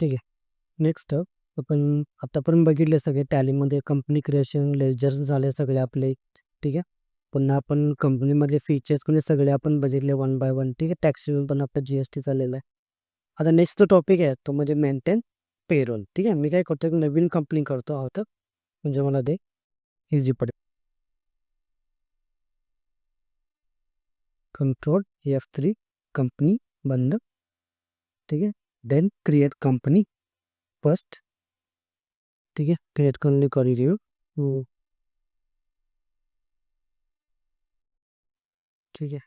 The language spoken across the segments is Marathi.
ठीक आहे. नेक्स्ट आपण आतापर्यंत बघितले सगळे टॅलीमध्ये कंपनी क्रिएशन लेजर्स झाले सगळे आपले. ठीक आहे. पुन्हा आपण कंपनीमधले फीचर्स कोणी सगळे आपण बघितले वन बाय वन ठीक आहे. टॅक्स पण आपलं जी एस टी चाललेला आहे. आता नेक्स्ट जो टॉपिक आहे तो म्हणजे मेंटेन पेरोल ठीक आहे. मी काय करतो नवीन कंपनी करतो आहोत. म्हणजे मला ते इझी पडेल. कंट्रोल एफ थ्री कंपनी बंद. ठीक आहे. देन क्रिएट कंपनी फर्स्ट ठीक आहे क्रिएट करणे करी देऊ ठीक आहे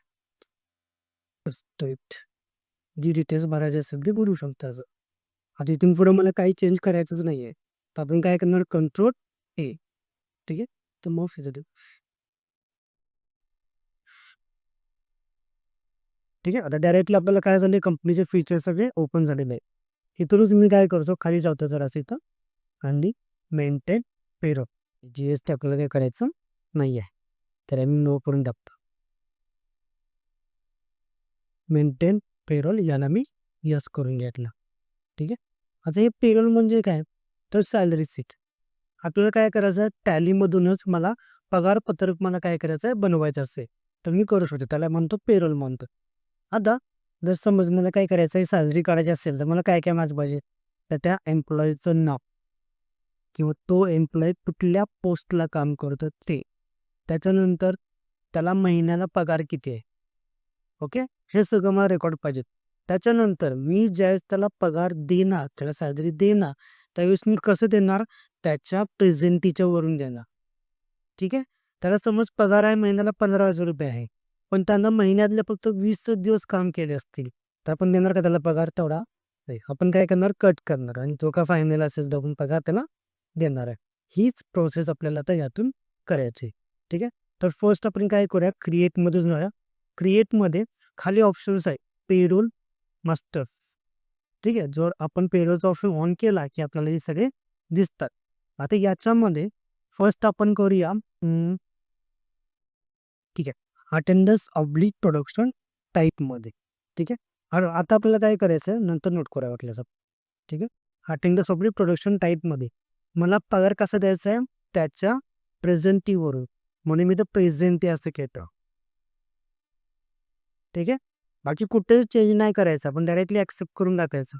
जी डिटेल्स भरायचे असेल ते भरू शकता असं. आता इथून पुढे मला काही चेंज करायचंच नाही आहे तर आपण काय करणार? कंट्रोल ए ठीक आहे? तर मग फिजर ठीक आहे? आता डायरेक्टली आपल्याला काय झाले कंपनीचे फीचर्स सगळे ओपन झालेले आहे इथूनच मी काय करतो? खाली जातो जर असं इथं. आणि मेंटेन पेरो जी एस टी आपल्याला काय करायचं? नाही आहे. तर आम्ही नो करून टाकतो. मेंटेन पेरोल याला मी यस करून घेतला. ठीक आहे? आता हे पेरोल म्हणजे काय? तर सॅलरी सीट आपल्याला काय करायचं? आहे टॅलीमधूनच मला पगारपत्रक मला काय करायचं आहे? बनवायचं असेल. तर मी करू शकतो. त्याला म्हणतो पेरोल म्हणतो आता जर समज मला काय करायचं आहे सॅलरी काढायची असेल तर मला काय काय माझं पाहिजे तर त्या एम्प्लॉईचं नाव किंवा तो एम्प्लॉई कुठल्या पोस्टला काम करतो ते. त्याच्यानंतर त्याला महिन्याला पगार किती आहे? ओके? हे सगळं मला रेकॉर्ड पाहिजे. त्याच्यानंतर मी ज्यावेळेस त्याला पगार देणार त्याला सॅलरी देणार त्यावेळेस मी कसं देणार? त्याच्या प्रेझेंटीच्या वरून देणार. ठीक आहे? त्याला समज पगार आहे महिन्याला पंधरा हजार रुपये आहे. पण त्यांना महिन्यातले फक्त वीस दिवस काम केले असतील. तर आपण देणार का त्याला पगार तेवढा? नाही आपण काय करणार? कट करणार. आणि तो का फायनल असेल बघून पगार त्याला देणार आहे. हीच प्रोसेस आपल्याला आता यातून करायची ठीक आहे? तर फर्स्ट आपण काय करूया? क्रिएटमध्येच जाऊया. क्रिएटमध्ये खाली ऑप्शन्स आहे पेरोल मास्टर्स ठीक आहे? जर आपण पेरोलचा ऑप्शन ऑन केला की आपल्याला हे सगळे दिसतात. आता याच्यामध्ये फर्स्ट आपण करूया ठीक आहे. अटेंडन्स ऑब्लिक प्रोडक्शन टाईपमध्ये ठीक आहे? आता आपल्याला काय करायचं आहे? नंतर नोट करावं वाटल्याचं ठीक आहे? अटेंडन्स ऑब्लिक प्रोडक्शन टाईपमध्ये मला पगार कसा द्यायचा आहे? त्याच्या प्रेझेंटीवरून म्हणून मी तर प्रेझेंटी असं घेतो ठीक आहे? बाकी कुठेच चेंज नाही करायचं. आपण डायरेक्टली ॲक्सेप्ट करून टाकायचं.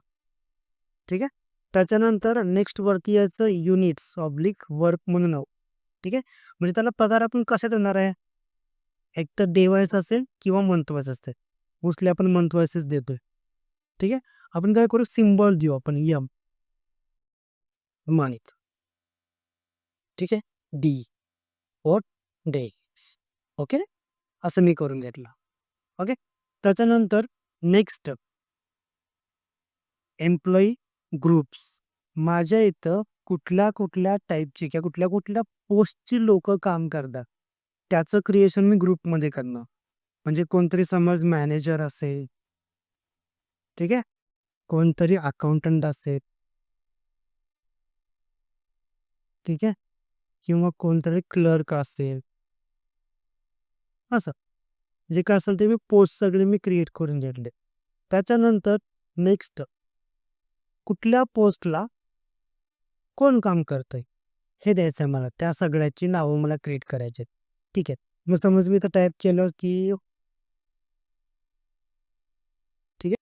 ठीक आहे? त्याच्यानंतर नेक्स्ट वरती यायचं युनिट्स ऑब्लिक वर्क म्हणून. ठीक आहे? म्हणजे त्याला पगार आपण कसा देणार आहे? एक तर डेवायस असेल किंवा मंथवायस असते मोस्टली आपण मंथवायसेस देतोय. ठीक आहे? आपण काय करू? सिम्बॉल देऊ आपण यम. मानित. ठीक आहे? डी. What day okay? असं मी करून घेतलं. ओके? त्याच्यानंतर नेक्स्ट. Employee groups. माझ्या इथं कुठल्या कुठल्या टाईपची किंवा कुठल्या कुठल्या पोस्टची लोक काम करतात. त्याचं क्रिएशन मी ग्रुपमध्ये करणं म्हणजे कोणतरी समज मॅनेजर असेल. ठीक आहे? कोणतरी अकाउंटंट असेल. ठीक आहे? किंवा कोणतरी क्लर्क असेल. असं. जे काय असेल ते मी पोस्ट सगळे मी क्रिएट करून घेतले. त्याच्यानंतर नेक्स्ट कुठल्या पोस्टला कोण काम करतंय? हे द्यायचं आहे मला. त्या सगळ्याची नावं मला क्रिएट करायची आहेत ठीक आहे मग समज मी तर टाईप केलं की ठीक आहे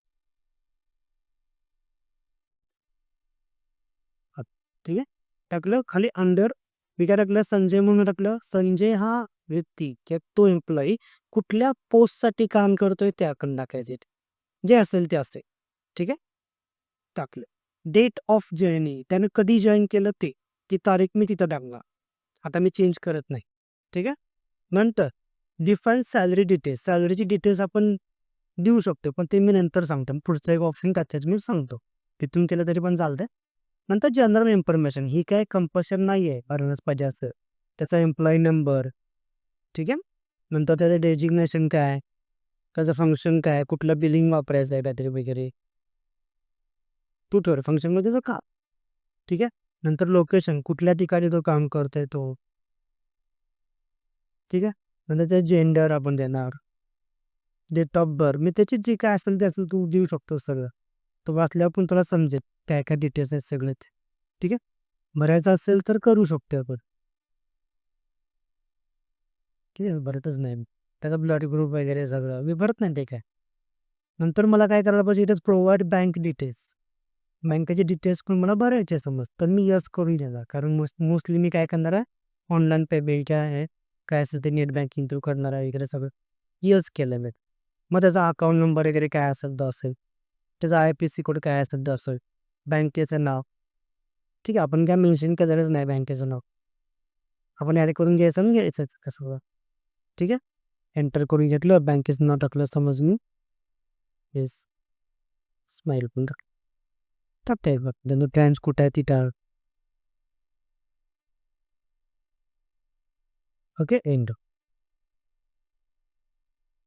ठीक आहे टाकलं खाली अंडर मी काय टाकलं संजय म्हणून टाकलं संजय हा व्यक्ती तो एम्प्लॉई कुठल्या पोस्टसाठी काम टाकायचे जे असेल ते असेल, ठीक टाकलं डेट ऑफ़ जॉईनिंग त्यानं कधी जॉईन केलं ते, ती तारीख मी तिथं टाकणार. आता मी चेंज करत नाही, ठीक आहे? नंतर डिफाईन सॅलरी डिटेल्स. सॅलरीची डिटेल्स आपण देऊ शकतो पण ते मी नंतर सांगतो. पुढचं एक ऑप्शन त्याच्यात मी सांगतो. तिथून केलं तरी पण चालतंय. नंतर जनरल इन्फॉर्मेशन ही काय कंपल्शन नाही आहे भरणंच पाहिजे असं. त्याचा एम्प्लॉई नंबर ठीक आहे? नंतर त्याचं डेजिग्नेशन काय? त्याचं फंक्शन काय? कुठलं बिलिंग वापरायचं आहे बॅटरी वगैरे. तू ठर फंक्शनमध्ये का? ठीक आहे? नंतर लोकेशन कुठल्या ठिकाणी तो काम करतोय तो? ठीक आहे? नंतर त्याचं जेंडर आपण देणार. डेट ऑफ बर्थ मी म्हणजे त्याची जे काय असेल ते असेल तू देऊ शकतो सगळं. तो वाचल्यावर पण तुला समजेल काय काय डिटेल्स आहेत सगळे ते. ठीक आहे? भरायचं असेल तर करू शकतो आपण. ठीक आहे? भरतच नाही त्याचा ब्लड ग्रुप वगैरे सगळं. मी भरत नाही ते काय. नंतर मला काय करायला पाहिजे इथेच प्रोव्हाइड बँक डिटेल्स बँकेचे डिटेल्स पण मला भरायचे समज. तर मी यस करून देणार. कारण मोस्ट मोस्टली मी काय करणार आहे ऑनलाईन पेमेंट काय आहे काय असेल ते नेट बँकिंग थ्रू करणार आहे वगैरे सगळं. यस केलं मी. मग त्याचा अकाउंट नंबर वगैरे काय असेल तर असेल. त्याचा आय पी सी कोड काय असेल तर असेल. बँकेचं नाव. ठीक आहे आपण काय मेन्शन केलेलंच नाही बँकेचं नाव. आपण ॲड करून घ्यायचं आणि घ्यायचं कसं ठीक आहे? एंटर करून घेतलं बँकेचं नाव टाकलं समज मी येस स्माईल पण टाक. टाकता येईल बघ. त्यांचं ट्रॅन्स कुठं आहे ती टाळ ओके एंड.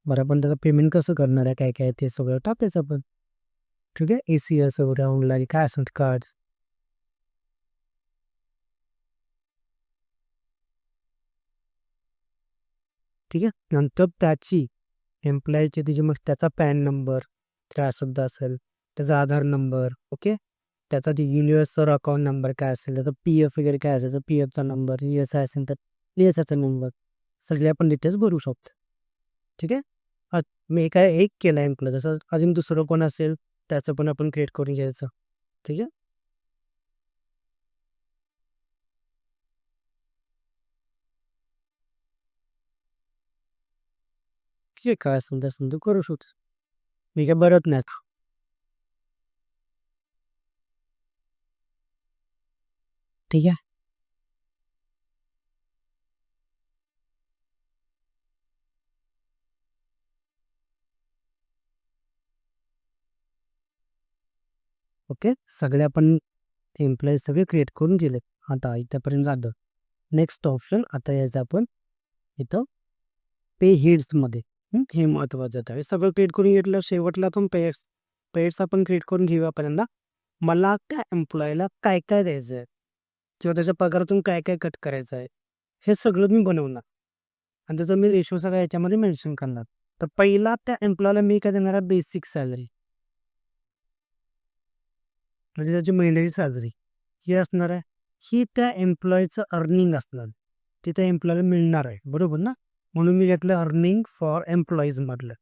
बरं आपण त्याचं पेमेंट कसं करणार आहे? काय काय ते सगळं टाकायचं आपण. ठीक आहे? ए सी एस वगैरे ऑनलाईन काय असेल कार्ड ठीक आहे? नंतर त्याची एम्प्लॉयची तिची मग त्याचा पॅन नंबर काय असेल असेल त्याचा आधार नंबर ओके? त्याचा ती युनिव्हर्सर अकाउंट नंबर काय असेल त्याचा पी एफ वगैरे काय असेल तर पी एफचा नंबर यू एस आय असेल तर लिहायचा नंबर सगळे आपण डिटेल्स भरू शकतो. ठीक आहे? मी काय एक केलं आहे एम्प्लॉय जसं अजून दुसरं कोण असेल त्याचं पण आपण क्रिएट करून घ्यायचं. ठीक आहे? ठीक आहे काय समजा समजा असेल करू शकतो. मी काय बरत नाही. ठीक आहे. ओके? सगळे आपण एम्प्लॉईज सगळे क्रिएट करून दिले. आता इथंपर्यंत झालं नेक्स्ट ऑप्शन आता यायचं आपण इथं पे हेड्समध्ये हे? महत्त्वाचं आहे. सगळं क्रिएट करून घेतलं. शेवटला आपण पेड्स पेड्स आपण क्रिएट करून घेऊया पहिल्यांदा मला त्या एम्प्लॉईला काय काय द्यायचं आहे किंवा त्याच्या पगारातून काय काय कट करायचं आहे? हे सगळं मी बनवणार. आणि त्याचं मी रेशो सगळं याच्यामध्ये मेन्शन करणार. तर पहिला त्या एम्प्लॉयला मी काय देणार आहे? बेसिक सॅलरी म्हणजे त्याची महिन्याची सॅलरी ही असणार आहे. ही त्या एम्प्लॉईचं अर्निंग असणार. ते त्या एम्प्लॉयला मिळणार आहे. बरोबर ना? म्हणून मी घेतलं अर्निंग फॉर एम्प्लॉईज म्हटलं.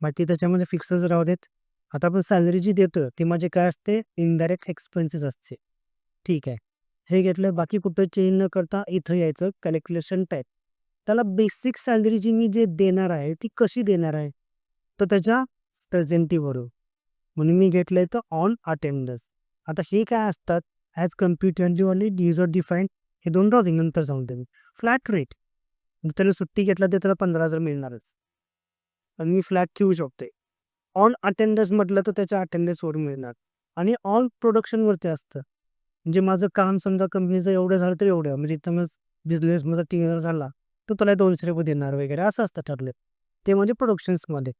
बाकी त्याच्यामध्ये फिक्सच राहू देत. आता आपण सॅलरी जी देतो ती माझे काय असते? इनडायरेक्ट एक्सपेन्सेस असते. ठीक आहे. हे घेतलं. बाकी कुठं चेंज न करता इथं यायचं. Calculation type. त्याला बेसिक सॅलरी जी मी जे देणार आहे ती कशी देणार आहे? तर त्याच्या प्रेझेंटीवरून. म्हणून मी घेतलं आहे तर ऑन अटेंडन्स. आता हे काय असतात? ॲज कम्प्युटरली युजर डिफाईन हे दोन राहते नंतर सांगतो मी. फ्लॅट रेट त्याला सुट्टी घेतला तर त्याला पंधरा हजार मिळणारच. आणि मी फ्लॅट ठेवू शकते ऑन अटेंडन्स म्हटलं तर त्याच्या अटेंडन्सवर मिळणार. आणि ऑन प्रोडक्शनवरती असतं. म्हणजे माझं काम समजा कंपनीचं एवढं झालं तर एवढं. म्हणजे इथं मग माझा तीन हजार झाला तर तुला दोनशे रुपये देणार वगैरे. असं असतं ठरले. ते म्हणजे प्रोडक्शन्समध्ये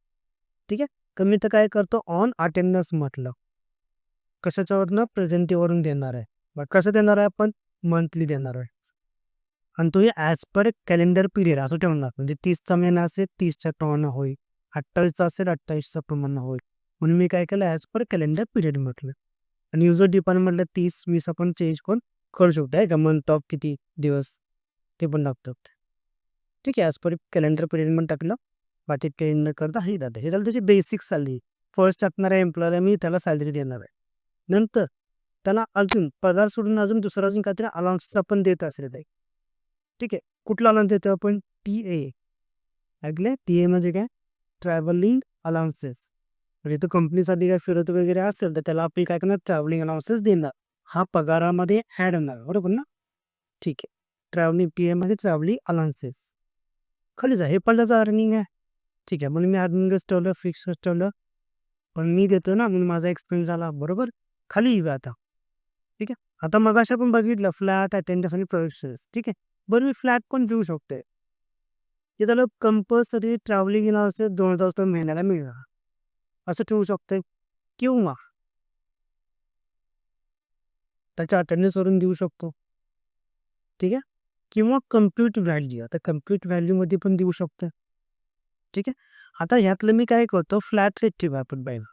ठीक आहे? कमी तर काय करतो? ऑन अटेंडन्स म्हटलं. कशाच्यावरनं? प्रेझेंटीवरून देणार आहे. बट कसं देणार आहे आपण? मंथली देणार आहे. आणि तो ॲज पर कॅलेंडर पिरियड असं ठेवणार म्हणजे तीसचा महिना असेल तीसच्या प्रमाणे होईल. अठ्ठावीसचा असेल अठ्ठावीसच्या प्रमाणे होईल. म्हणून मी काय केलं ॲज पर कॅलेंडर पिरियड म्हटलं. आणि युजर डिपार्टमेंटला तीस वीस आपण चेंज करून करू शकतो. आहे का? मंथ ऑफ किती दिवस? ते पण टाकतो. ठीक आहे ॲज पर कॅलेंडर पिरियड पण टाकलं. बाकी कॅलेंडर न करता हे जातं हे झालं त्याची बेसिक सॅलरी फर्स्ट टाकणाऱ्या एम्प्लॉयला मी त्याला सॅलरी देणार आहे. नंतर त्याला अजून पगार सोडून अजून दुसरा अजून काहीतरी अलाउन्सचा पण देत असेल ते ठीक आहे. कुठला अलाउन्स देतो आपण? टी ए ऐकले टी ए म्हणजे काय? ट्रॅव्हलिंग अलाउन्सेस म्हणजे तो कंपनीसाठी काय फिरत वगैरे असेल तर त्याला आपण काय करणार? ट्रॅव्हलिंग अलाउन्सेस देणार. हा पगारामध्ये ॲड होणार. बरोबर ना? ठीक आहे. ट्रॅव्हलिंग टी एमध्ये ट्रॅव्हलिंग अलाउन्सेस खाली आहे. हे पडल्याचं अर्निंग आहे. ठीक आहे. म्हणून मी अर्निंगच ठेवलं फिक्सच ठेवलं. पण मी देतो ना. म्हणून माझा एक्सपिरियन्स झाला. बरोबर? खाली येऊ आता. ठीक आहे? आता मग अशा पण बघितलं फ्लॅट अटेंडन्स आणि प्रोजेक्शन्स ठीक आहे? बरं मी फ्लॅट पण देऊ शकते ते त्याला कंपल्सरी ट्रॅव्हलिंग येणार दोन हजार रुपये महिन्याला मिळणार. असं ठेवू शकते किंवा त्याच्या अटेंडन्सवरून देऊ शकतो. ठीक आहे? किंवा कम्प्युट व्हॅल्यू आता कम्प्युट व्हॅल्यूमध्ये पण देऊ शकतो ठीक आहे? आता ह्यातलं मी काय करतो? फ्लॅट रेट ठेवा आपण बायला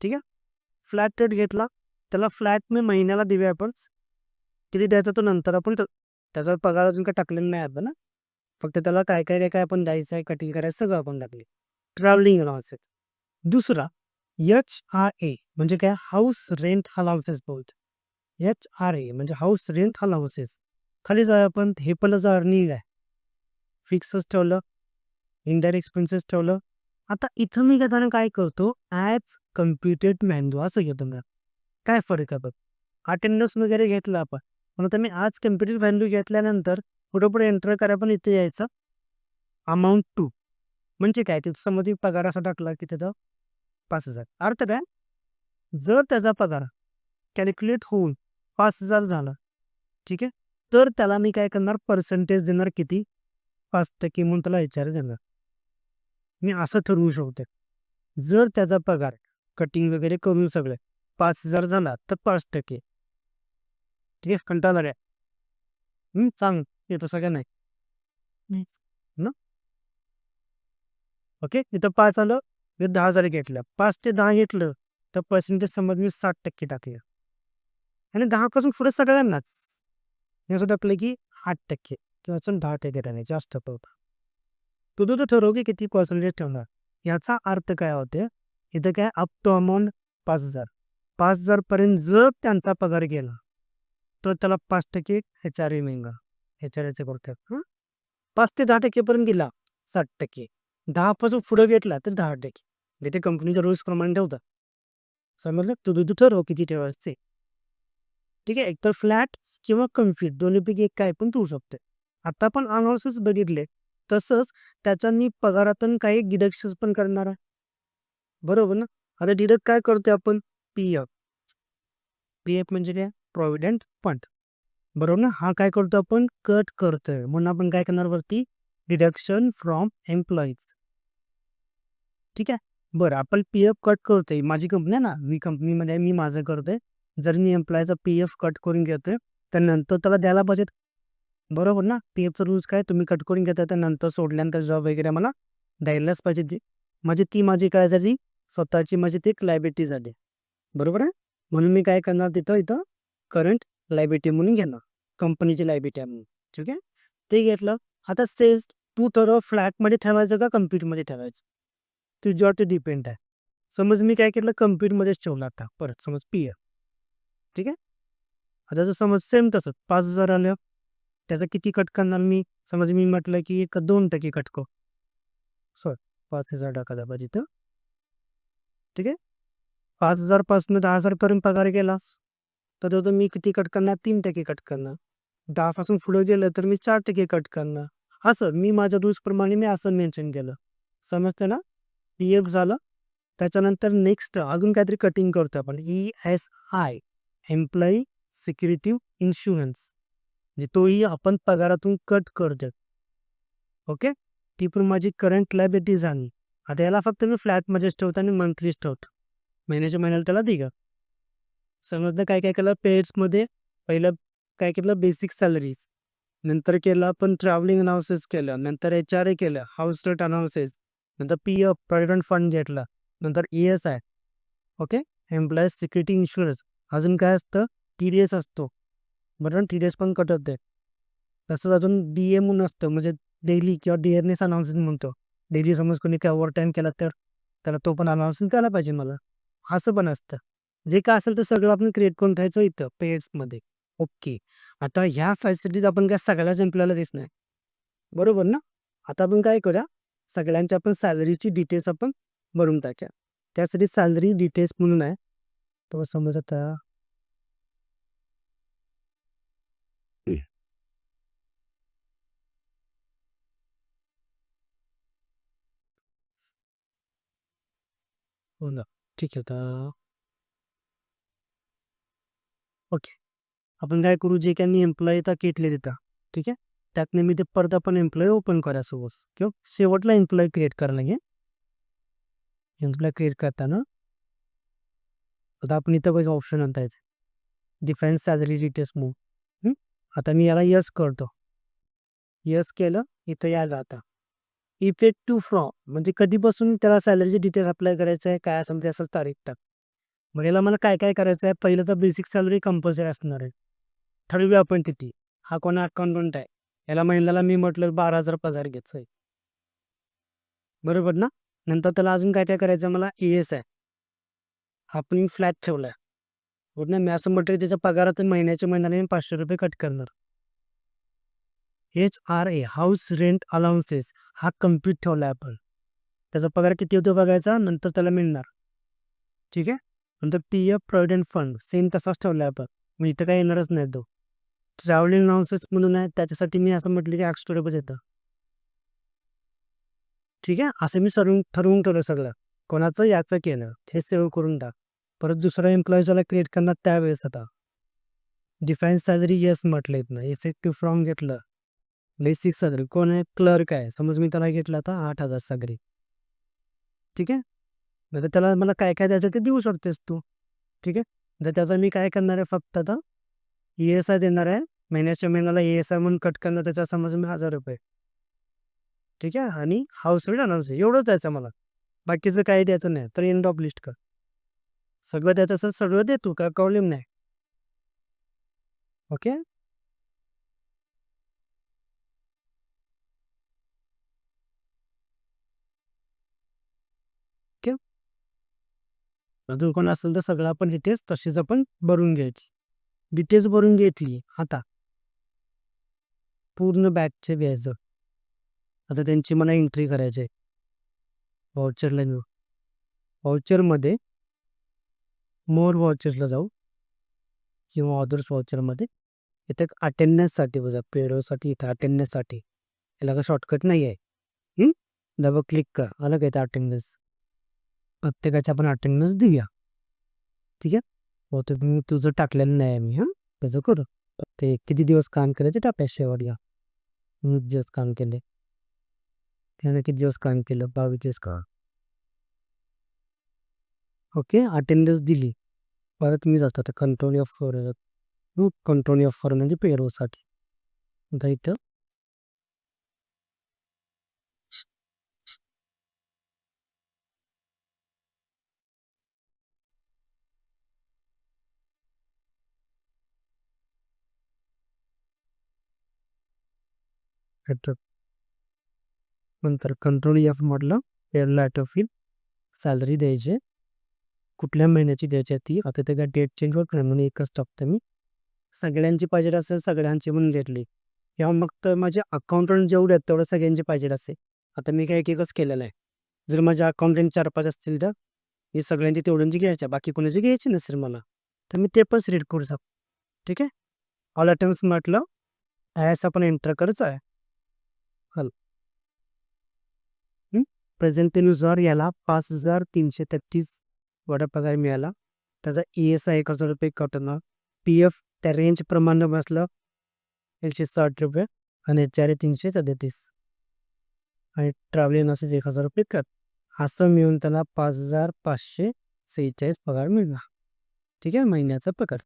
ठीक आहे? फ्लॅट रेट घेतला त्याला फ्लॅट मी महिन्याला देऊया आपण. किती द्यायचा तो नंतर आपण त्याचा पगार अजून काय टाकलेला नाही आपण ना फक्त त्याला काय काय काय काय आपण द्यायचं आहे कटिंग करायचं सगळं आपण टाकले ट्रॅव्हलिंग अलाउन्सेस दुसरा एच आर ए म्हणजे काय? हाऊस रेंट अलाउन्सेस बोलतो. एच आर ए म्हणजे हाऊस रेंट अलाउन्सेस खाली जाऊया आपण हे पण अर्निंग आहे फिक्सच ठेवलं इनडायरेक्ट एक्सपेन्सेस ठेवलं आता इथं मी घेताना काय करतो? ॲज कम्प्युटेड मॅन्यू असं घेतो मी. काय फरक आहे बघ? अटेंडन्स वगैरे घेतलं आपण. पण आता मी आज कम्प्युटेड व्हॅल्यू घेतल्यानंतर पुढे पुढे एंटर करा पण इथे यायचं. Amount to. म्हणजे काय? ते समोर पगार असा टाकला की त्याचा पाच हजार. अर्थ काय? जर त्याचा पगार कॅल्क्युलेट होऊन पाच हजार झाला ठीक आहे? तर त्याला मी काय करणार? पर्सेंटेज देणार किती? पाच टक्के म्हणून त्याला विचार देणार. मी असं ठरवू शकते जर त्याचा पगार कटिंग वगैरे करून सगळे पाच हजार झाला तर पाच टक्के. ठीक आहे? कंटाळा रे हं, सांग. येतो सगळ्या नाही ना? ओके? इथं पाच आलं. हे दहा हजार घेतलं. पाच ते दहा घेतलं तर पर्सेंटेज समज मी साठ टक्के टाकले. आणि दहापासून पुढे सगळ्यांनाच. हे असं टाकलं की आठ टक्के किंवा अजून दहा टक्के टाकायचे जास्त पडतं तू तुझं ठरव की किती पर्सेंटेज ठेवणार. याचा अर्थ काय होते? इथं काय अप टू अमाऊंट पाच हजार. पाच हजारपर्यंत जर त्यांचा पगार गेला तर त्याला पाच टक्के एच आर ए मिळणार एच आर एचे करतात हां? पाच ते दहा टक्केपर्यंत गेला साठ टक्के. दहापासून पुढं घेतला तर दहा टक्के. म्हणजे ते कंपनीच्या रूल्सप्रमाणे ठेवतात समजलं? तू तू ठरव किती ठेवायचे. ठीक आहे? एकतर फ्लॅट किंवा कंप्लीट दोन्हीपैकी एक काय पण ठेवू शकते. आता पण अनाउन्सेस बघितले. तसंच त्याचा मी पगारातून काही डिडक्शन पण करणार आहे. बरोबर ना? आता डिडक्ट काय करतोय आपण? पी एफ पी एफ म्हणजे काय? प्रॉव्हिडंट फंड बरोबर ना? हा काय करतो आपण? कट करतोय. म्हणून आपण काय करणार वरती? डिडक्शन फ्रॉम एम्प्लॉईज ठीक आहे? बरं आपण पी एफ कट करतोय. माझी कंपनी आहे ना? मी कंपनीमध्ये मी माझं करतोय. जर मी एम्प्लॉयचा पी एफ कट करून घेतोय तर नंतर त्याला द्यायला पाहिजेत बरोबर ना? पीएफचा रूल्स काय तुम्ही कट करून घेता तर नंतर सोडल्यानंतर जॉब वगैरे मला द्यायलाच पाहिजे ती म्हणजे ती माझी काय झाली स्वतःची माझी ती एक लायबिलिटी झाली. बरोबर आहे? म्हणून मी काय करणार तिथं इथं करंट लायबिलिटी म्हणून घेणार. कंपनीची लायबिलिटी आहे म्हणून. ठीक आहे? ते घेतलं. आता सेल्स तू तर फ्लॅटमध्ये ठेवायचं का कम्प्युटरमध्ये ठेवायचं? तुझ्यावर ते डिपेंड आहे. समज मी काय केलं कम्प्युटरमध्येच ठेवलं आता. परत समज पी एफ ठीक आहे? आता जर समज सेम तसंच पाच हजार आलं त्याचा किती कट करणार मी? समज मी म्हटलं की एक दोन टक्के कटको सॉरी पाच हजार टाका दाबा तिथं. ठीक आहे? पाच हजारपासून दहा हजारपर्यंत पगार गेलास तर तो मी किती कट करणार? तीन टक्के कट करणार. दहापासून पुढे गेलं तर मी चार टक्के कट करणार. असं मी माझ्या रूल्सप्रमाणे मी असं मेन्शन केलं. समजतं ना? पी एफ झालं? त्याच्यानंतर नेक्स्ट अजून काहीतरी कटिंग करतो आपण. E S I employee security insurance म्हणजे तोही आपण पगारातून कट करतो ओके? ती पण माझी करंट लायबिलिटी झाली. आता याला फक्त मी फ्लॅटमध्येच ठेवतो आणि मंथलीच ठेवतो. महिन्याच्या महिन्याला त्याला दिगा समजलं? काय काय केलं? पेड्समध्ये पहिलं काय केलं? बेसिक सॅलरीज नंतर केलं आपण ट्रॅव्हलिंग अनाउन्सेस केलं. नंतर एच आर ए केलं. हाऊस रेट अनाउन्सेस नंतर पी एफ प्रॉव्हिडंट फंड घेतला. नंतर E S I okay? Employees security insurance अजून काय असतं? टी डी एस असतो. बटन टी डी एस पण कट होते तसंच अजून डी ए म्हणून असतं म्हणजे डेली किंवा डी एरनेस अनाउन्सिंग म्हणतो. डेली समज कोणी काय ओव्हर टाईम केला तर त्याला तो पण अनाउन्सिंग करायला पाहिजे मला. असं पण असतं. जे काय असेल ते सगळं आपण क्रिएट करून ठेवायचं इथं पेड्समध्ये ओके आता ह्या फॅसिलिटीज आपण काय सगळ्याच एम्प्लॉयला देत नाही. बरोबर ना? आता आपण काय करूया? सगळ्यांच्या आपण सॅलरीची डिटेल्स आपण भरून टाक्या. त्यासाठी सॅलरी डिटेल्स म्हणून आहे. तो समज आता हो ना ठीक आहे आता ओके आपण काय करू जे काही मी एम्प्लॉई तर घेतले तिथं ठीक आहे त्यातनं मी ते परत आपण एम्प्लॉई ओपन करासोबत किंवा शेवटला एम्प्लॉई क्रिएट करणं घे एम्प्लॉय क्रिएट करताना आता आपण इथं काही ऑप्शन आणता येते डिफेन्स सॅलरी डिटेल्स मूव आता मी याला यस करतो यस केलं इथं या जाता इफेक्टिव्ह फ्रॉम म्हणजे कधीपासून त्याला सॅलरीचे डिटेल अप्लाय करायचं आहे काय असेल ते असेल तारीख टाक. मग याला मला काय काय करायचं आहे पहिलं तर बेसिक सॅलरी कंपल्सरी असणार आहे. ठरवी आपण किती? हा कोणा अकाउंटंट आहे. याला महिन्याला मी म्हटलं बारा हजार पगार घ्यायचं आहे. बरोबर ना? नंतर त्याला अजून काय काय करायचं आहे मला? ई एस आहे हा पण फ्लॅट ठेवला आहे बरोबर ना? मी असं म्हटलं त्याच्या पगारात महिन्याच्या महिन्याला मी पाचशे रुपये कट करणार. H R A house rent allowances हा कंप्लीट ठेवला आहे आपण. त्याचा पगार किती होतो बघायचा? नंतर त्याला मिळणार. ठीक आहे? नंतर P F provident fund same तसाच ठेवला आहे आपण. मग इथं काय येणारच नाही तो. ट्रॅव्हलिंग अलाउन्सेस म्हणून आहे त्याच्यासाठी मी असं म्हटलं की एक्स्ट्रा रुपये येतं ठीक आहे? असं मी सर्व ठरवून ठेवलं सगळं. कोणाचं याचं केलं हे सेव्ह करून टाक. परत दुसरा एम्प्लॉई ज्याला क्रिएट करणार त्यावेळेस आता. डिफाईन सॅलरी येस म्हटलं इथनं. इफेक्टिव्ह फ्रॉम घेतलं. बेसिक सॅलरी कोण आहे? क्लर्क आहे. समज मी त्याला घेतलं आता आठ हजार सॅलरी ठीक आहे? तर त्याला मला काय काय द्यायचं ते देऊ शकतेस तू. ठीक आहे? तर त्याचा मी काय करणार आहे? फक्त आता ई एस आय देणार आहे. महिन्याच्या महिन्याला ई एस आय म्हणून कट करणार त्याचा समज मी हजार रुपये. ठीक आहे? आणि हाऊस रेंट अनाऊन्स एवढंच द्यायचं मला. बाकीचं काही द्यायचं नाही. तर एंड ऑफ लिस्ट कर. सगळं द्यायचं सगळं दे तू. काय प्रॉब्लेम नाही. ओके अजून कोण असेल तर सगळं आपण डिटेल्स तशीच आपण भरून घ्यायची. डिटेल्स भरून घेतली आता. पूर्ण बॅगचे व्याज. आता त्यांची मला एंट्री करायची आहे व्हाउचरला घेऊ व्हाउचरमध्ये मोर व्हाउचर्सला जाऊ. किंवा अदर्स व्हाउचरमध्ये इथे अटेंडन्ससाठी बघा. पेरोसाठी इथं अटेंडन्ससाठी याला का शॉर्टकट नाही आहे डबल क्लिक कर. अलग येतं अटेंडन्स प्रत्येकाच्या आपण अटेंडन्स देऊया. ठीक आहे? हो तुम्ही मी तुझं टाकलेलं नाही आहे मी हां? त्याचं करू. ते किती दिवस काम केलं ते टाकाय शेवट या. मी दिवस काम केले त्याने किती दिवस काम केलं? बावीस दिवस का? ओके अटेंडन्स दिली. परत मी जातो आता control F four. Control F four म्हणजे पेरोसाठी आता इथं हेटर नंतर कंट्रोल एफ म्हटलं पेअरला फील सॅलरी द्यायची. कुठल्या महिन्याची द्यायची आहे ती? आता त्या डेट चेंज होत नाही म्हणून एकच टाकतो मी. सगळ्यांची पाहिजे असेल सगळ्यांची म्हणून घेतली. किंवा मग तर माझे अकाउंटंट जेवढे आहेत तेवढं सगळ्यांची पाहिजे असेल. आता मी काय एक एकच केलेलं आहे. जर माझ्या अकाउंटंट चार पाच असतील तर मी सगळ्यांची तेवढ्यांची घ्यायच्या बाकी कोणाची घ्यायची नसेल मला. तर मी ते पण सिलेक्ट करू शकतो. ठीक आहे? ऑल अटेम्स म्हटलं ॲस आपण एंटर करायचं आहे. प्रेझेंटेनुसार याला पाच हजार तीनशे तेहतीस वडा पगार मिळाला. त्याचा ई एस आय एक हजार रुपये कट पी एफ त्या रेंजप्रमाणे बसलं. एकशे साठ रुपये आणि एच आर तीनशे सदतीस. आणि ट्रॅव्हलिंग असेच एक हजार रुपये कट असं मिळून त्याला पाच हजार पाचशे सेहेचाळीस पगार मिळणार ठीक आहे? महिन्याचा पगार.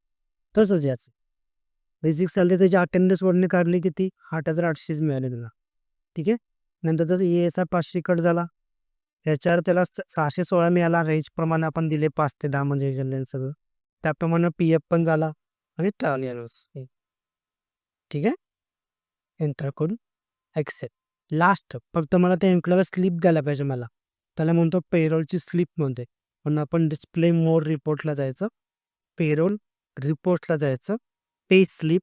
तसंच याचं. बेसिक सॅलरी त्याची अटेंडन्स वडणे काढली किती? आठ हजार आठशेच मिळाले तुला ठीक आहे? नंतर जसं ए एस आय पाचशे कट झाला याच्यावर त्याला सहाशे सोळा मिळाला. रेंजप्रमाणे आपण दिले पाच ते दहा म्हणजे जनरल सगळं. त्याप्रमाणे पी एफ पण झाला आणि ट्रॅव्हल अलाउन्स ठीक आहे? एंटर करून ॲक्सेप्ट लास्ट फक्त मला त्या एम्प्लॉयला स्लिप द्यायला पाहिजे मला. त्याला म्हणतो पेरोलची स्लिप म्हणते म्हणून आपण डिस्प्ले मोड रिपोर्टला जायचं. पेरोल रिपोर्टला जायचं. पे स्लिप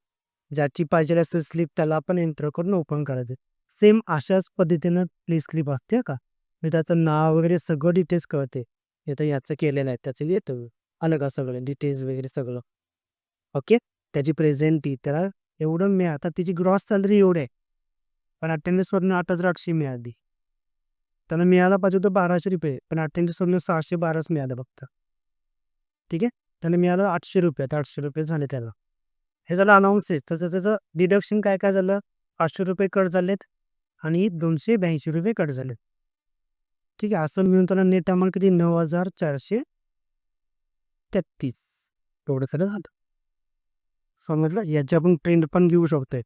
ज्याची पाहिजे असेल स्लिप त्याला आपण एंटर करून ओपन करायचं. सेम अशाच पद्धतीनं प्ले स्लिप असते का? मी त्याचं नाव वगैरे सगळं डिटेल्स कळते. इथं याचं केलेलं आहे त्याचं येतं. अलग सगळं डिटेल्स वगैरे सगळं. ओके त्याची प्रेझेंटी त्याला एवढं मिळा आता तिची ग्रॉस सॅलरी एवढे आहे. पण अटेंडन्सवरून आठ हजार आठशे मिळाली. त्याला मिळायला पाहिजे होतं बाराशे रुपये पण अटेंडन्सवरून सहाशे बाराच मिळालं फक्त. ठीक आहे? त्याला मिळालं आठशे रुपये तर आठशे रुपये झाले त्याला. हे झालं अनाऊन्सेस तसं त्याचं डिडक्शन काय काय झालं? पाचशे रुपये कट झालेत. आणि दोनशे ब्याऐंशी रुपये कट झाले. ठीक आहे असं मिळून त्याला नेट अमाऊंट किती? नऊ हजार चारशे तेहतीस. एवढं सगळं झालं. समजलं? याची आपण ट्रेंड पण घेऊ शकतोय.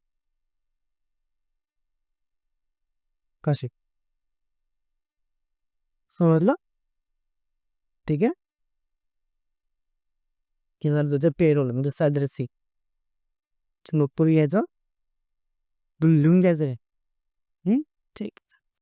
कसे समजलं? ठीक आहे. हे झालं तुझं पेरोल म्हणजे सॅलरी सीट नोटपुरी घ्यायचं लिहून घ्यायचं आहे हं? ठीक आहे